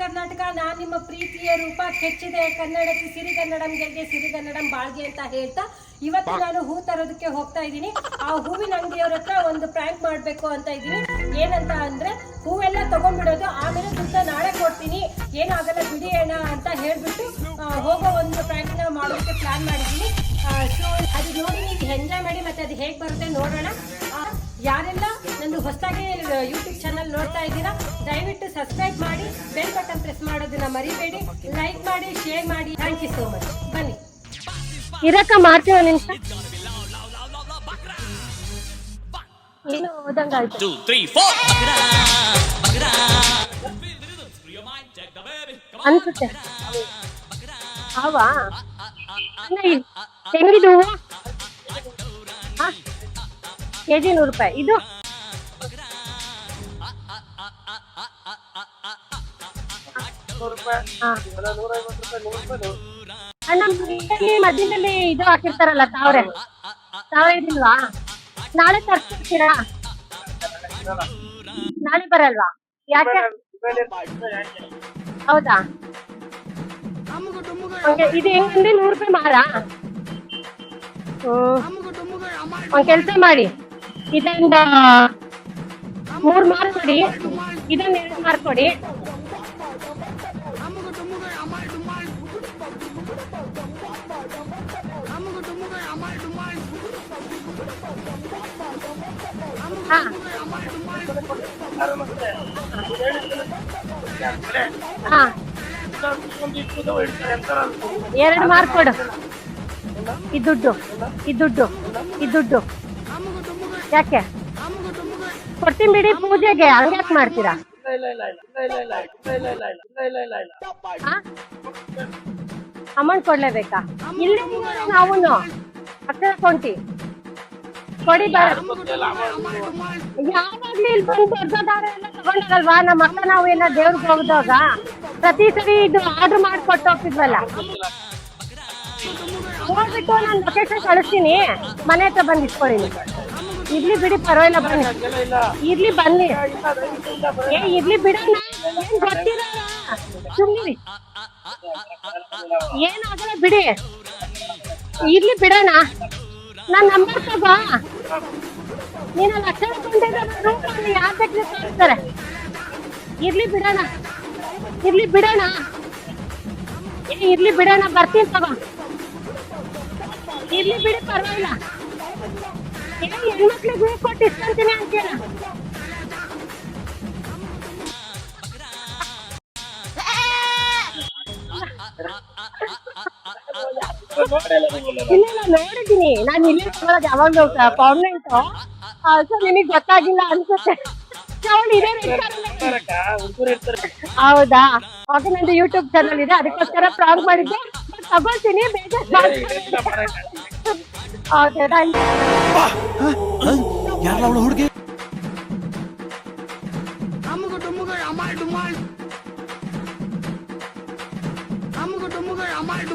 ಕರ್ನಾಟಕ ನಾನು ನಿಮ್ಮ ಪ್ರೀತಿಯ ರೂಪ ಕೆಚ್ಚಿದೆ. ಕನ್ನಡಕ್ಕೆ ಸಿರಿಗನ್ನಡಂ ಗೆಲ್ಗೆ ಸಿರಿಗನ್ನಡಂ, ಬಾಳ್ಗೆ ಅಂತ ಹೇಳ್ತಾ ಇವತ್ತು ನಾನು ಹೂ ತರೋದಕ್ಕೆ ಹೋಗ್ತಾ ಇದ್ದೀನಿ. ಆ ಹೂವಿನ ಅಂಗಡಿಯವ್ರ ಹತ್ರ ಒಂದು ಪ್ರ್ಯಾಂಕ್ ಮಾಡ್ಬೇಕು ಅಂತ ಇದ್ದೀನಿ. ಏನಂತ ಅಂದ್ರೆ ಹೂವೆಲ್ಲ ತಗೊಂಡ್ಬಿಡೋದು, ಆಮೇಲೆ ದುಡ್ಡ ನಾಳೆ ಕೊಡ್ತೀನಿ. ಏನಾಗಲ್ಲ ಬಿಡಿ ಅಣ್ಣ ಅಂತ ಹೇಳ್ಬಿಟ್ಟು ಹೋಗೋ ಒಂದು ಪ್ರ್ಯಾಂಕ್ನ ಮಾಡೋದಕ್ಕೆ ಪ್ಲಾನ್ ಮಾಡಿದ್ದೀನಿ. ಸೊ ಅದು ನೋಡಿ ನೀವು ಎಂಜಾಯ್ ಮಾಡಿ ಮತ್ತೆ ಅದು ಹೇಗೆ ಬರುತ್ತೆ ನೋಡೋಣ. ಯಾರೆಲ್ಲ ಹೊಸದಾಗಿ ಯೂಟ್ಯೂಬ್ ಚಾನಲ್ ನೋಡ್ತಾ ಇದ್ದೀರಾ ದಯವಿಟ್ಟು ಸಬ್ಸ್ಕ್ರೈಬ್ ಮಾಡಿ ಬೆಲ್ ಬಟನ್ ಪ್ರೆಸ್ ಮಾಡೋದನ್ನ ಮರಿಬೇಡಿ ಲೈಕ್ ಮಾಡಿ ಶೇರ್ ಮಾಡಿ. ಥ್ಯಾಂಕ್ ಯು ಸೋ ಮಚ್ ಬನ್ನಿ. ಇರಕ್ಕ ಮಾಡ್ತೀವ ನಿಮಿಷ? ಏನು ಓದಂಗಾಯ್ತು ಅವಾ ತೆಂಗಿದು ಕೆ ಜಿ ನೂರು ರೂಪಾಯಿ. ಹೂವು ಕೆ ಜಿ ನೂರು ರೂಪಾಯಿ. ಅಣ್ಣ ಮಧ್ಯದಲ್ಲಿ ಇದು ಹಾಕಿರ್ತಾರಲ್ಲ ತಾವ್ರೆ ತಾವ್ರೆ ಇದಿಲ್ವಾ ನಾಳೆ ತರ್ಸ್ಕೊಡ್ತೀರಾ ನಾಳೆ ಬರಲ್ವಾ ಯಾಕೆ ಹೌದಾ ಇದು ಹೆಂಗಂದ್ರೆ ನೂರು ರೂಪಾಯಿ ಮಾರ ಒಂದ್ ಕೆಲಸ ಮಾಡಿ ಇದೊಂದು ಮೂರ್ ಮಾರು ಕೊಡಿ ಇದೊಂದು ಎರಡು ಮಾರ್ಕ್ ಕೊಡಿ ಎರಡು ಮಾರ್ಕ್ ಕೊಡು. ಈ ದುಡ್ಡು ಈ ದುಡ್ಡು ಈ ದುಡ್ಡು. ಯಾಕೆ? ಕೊಡ್ತೀನಿ ಬಿಡಿ ಪೂಜೆಗೆ ಯಾಕೆ ಮಾಡ್ತೀರಾ? ಅಮೌಂಟ್ ಕೊಡ್ಲೇಬೇಕಾ? ಇಲ್ಲಿ ನಾವು ಅಕ್ಕ, ಕೊಂಟಿ. ಕೊಡಿ ಯಾವಾಗ್ಲೂ ಇಲ್ಲಿ ಬಂದು ದೊಡ್ಡದಾರ ಎಲ್ಲ ನಮ್ಮ ಅಕ್ಕ ನಾವು ಎಲ್ಲ ದೇವ್ರಿಗೆ ಹೋಗ್ದಾಗ? ಪ್ರತಿ ಸರಿ ಇದು ಆರ್ಡರ್ ಮಾಡಿ ಕೊಟ್ಟು ಹೋಗ್ತಿದ್ವಲ್ಲ? ಹೋಗ್ಬಿಟ್ಟು ನಾನು ಲೊಕೇಶನ್ ಕಳಿಸ್ತೀನಿ. ಮನೆ ಹತ್ರ ಬಂದು ಇಟ್ಕೊಳ್ಳಿ. ಇರ್ಲಿ ಬಿಡಿ ಪರವಾಗಿಲ್ಲ ಬನ್ನಿ. ಇರ್ಲಿ ಬನ್ನಿ. ಏ ಇರ್ಲಿ ಬಿಡೋಣ ಏನ್ ಸುಮ್ಮನೆ ಏನಾಗಲ್ಲ ಬಿಡಿ. ಇರ್ಲಿ ಬಿಡೋಣ ನಾನ್ ನಂಬರ್ ತಗೋ ನೀನು ಲಕ್ಷ ಕೊಂಡಿದ್ರೆ ಯಾರು ಬೇಕಾದ್ರೆ ತೋರಿಸ್ತಾರೆ. ಇರ್ಲಿ ಬಿಡೋಣ. ಇರ್ಲಿ ಬಿಡೋಣ. ಇರ್ಲಿ ಬಿಡೋಣ, ಬರ್ತೀನಿ ತಗೋ. ಇರ್ಲಿ ಬಿಡಿ, ಪರವಾಗಿಲ್ಲ. ಹೆಣ್ಮಕ್ಳಿಗೆ ಹೂ ಕೊಟ್ಟು ಇಸ್ಕೊಂತೀನಿ ಅಂತೀರ ಇಲ್ಲ ನಾನು ನೋಡಿದ್ದೀನಿ. ನಾನು ಇಲ್ಲೇ ತಗೊಳ್ಳೋದು ಯಾವಾಗಲೂ ಪರ್ಮನೆಂಟ್ ಸೊ ನಿಮಗೆ ಗೊತ್ತಾಗಿಲ್ಲ ಅನ್ಸುತ್ತೆ. ಹೌದಾ? ಓಕೆ ನಂದು ಯೂಟ್ಯೂಬ್ ಚಾನಲ್ ಇದೆ. ಅದಕ್ಕೋಸ್ಕರ ಪ್ರಾಂಗ್ ಮಾಡಿದ್ದೆ. ತಗೊಳ್ತೀನಿ ಬೇಜಾರು ಓಕೆ ಥ್ಯಾಂಕ್ ಯು 怎么个让卖就